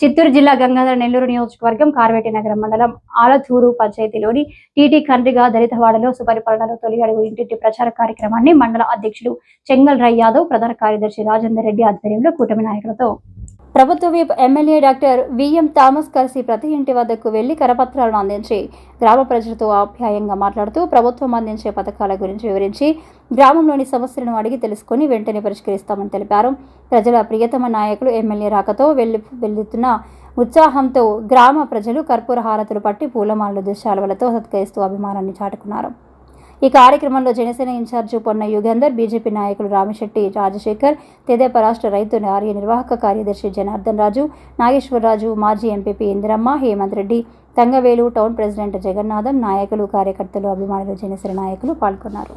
చిత్తూరు జిల్లా గంగాధర నెల్లూరు నియోజకవర్గం కార్వేటి నగరం మండలం ఆలతూరు పంచాయతీలోని టీటీ కండ్రిగా దళితవాడలో సుపరిపాలనలో తొలి అడుగు ఇంటింటి ప్రచార కార్యక్రమాన్ని మండల అధ్యక్షులు చెంగల్ రై యాదవ్ ప్రధాన కార్యదర్శి రాజేందర్ రెడ్డి ఆధ్వర్యంలో కూటమి నాయకులతో ప్రభుత్వ whip MLA doctor VM Thomas కలిసి ప్రతి ఇంటి వద్దకు వెళ్ళి కరపత్రాలను అందించి గ్రామ ప్రజలతో ఆప్యాయంగా మాట్లాడుతూ ప్రభుత్వం అందించే పథకాల గురించి వివరించి గ్రామంలోని సమస్యలను అడిగి తెలుసుకుని వెంటనే పరిష్కరిస్తామని తెలిపారు. ప్రజల ప్రియతమ నాయకులు ఎమ్మెల్యే రాకతో వెళ్ళి వెళ్తున్న ఉత్సాహంతో గ్రామ ప్రజలు కర్పూర హారతులు పట్టి పూలమాలలు దుశ్శాలువలతో సత్కరిస్తూ అభిమానాన్ని చాటుకున్నారు. ఈ కార్యక్రమంలో జనసేన ఇన్ఛార్జి పొన్న యుగంధర్ బీజేపీ నాయకులు రామిశెట్టి రాజశేఖర్ తెదేపా రాష్ట్ర రైతు కార్య నిర్వాహక కార్యదర్శి జనార్దన్ రాజు నాగేశ్వరరాజు మాజీ MPP Indiramma Hemanth Reddy Thangavelu town president Jagannatham నాయకులు కార్యకర్తలు అభిమానులు జనసేన నాయకులు పాల్గొన్నారు.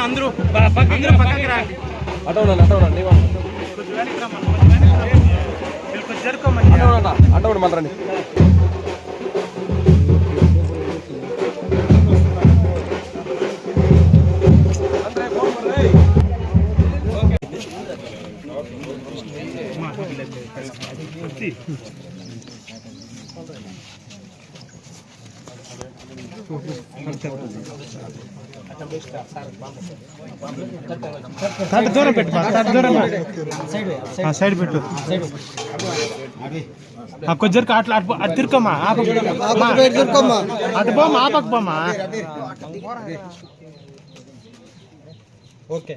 అందరూ. అందరూ పక్కకి రా. అటు ఉండండి ఇవ్వండి. వీళ్ళు కొంచెం జరుపుకోమని అటు దూరం పెట్టు అటు దూరం సైడ్ పెట్టు आपको जर का अट्ला अट तिरकमा आप अटबम आप अकबमा ओके